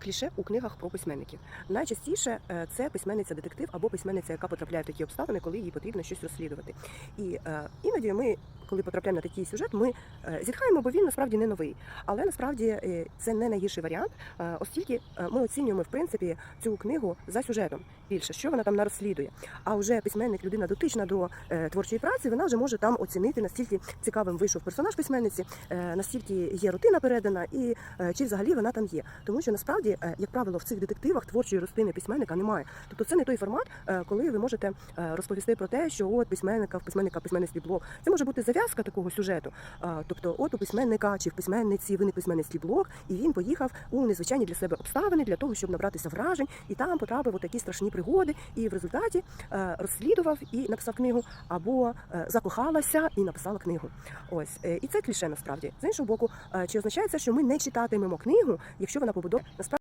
кліше у книгах про письменників. Найчастіше е, це письменниця детектив або письменниця, яка потрапляє в такі обставини, коли їй потрібно щось розслідувати. І е, іноді ми, коли потрапляємо на такий сюжет, ми е, зітхаємо, бо він насправді не новий. Але насправді е, це не найгірший варіант, е, оскільки ми оцінюємо в принципі цю книгу за сюжетом більше, що вона там не розслідує. А вже письменник, людина дотична до творчої праці, вона вже може там оцінити настільки цікавим вийшов персонаж письменниці, настільки є рутина передана, і чи взагалі вона там є. Тому що насправді, як правило, в цих детективах творчої рутини письменника немає. Тобто це не той формат, коли ви можете розповісти про те, що от письменника в письменника письменницький блог. Це може бути зав'язка такого сюжету. Тобто, от у письменника чи в письменниці виник письменницький блог, і він поїхав у незвичайні для себе обставини для того, щоб набратися вражень, і там потрапив у такі страшні пригоди, і в результаті е, розслідував і написав книгу, або е, закохалася і написала книгу. Ось е, і це кліше насправді з іншого боку. Чи означає що ми не читатимемо книгу, якщо вона побудована насправді.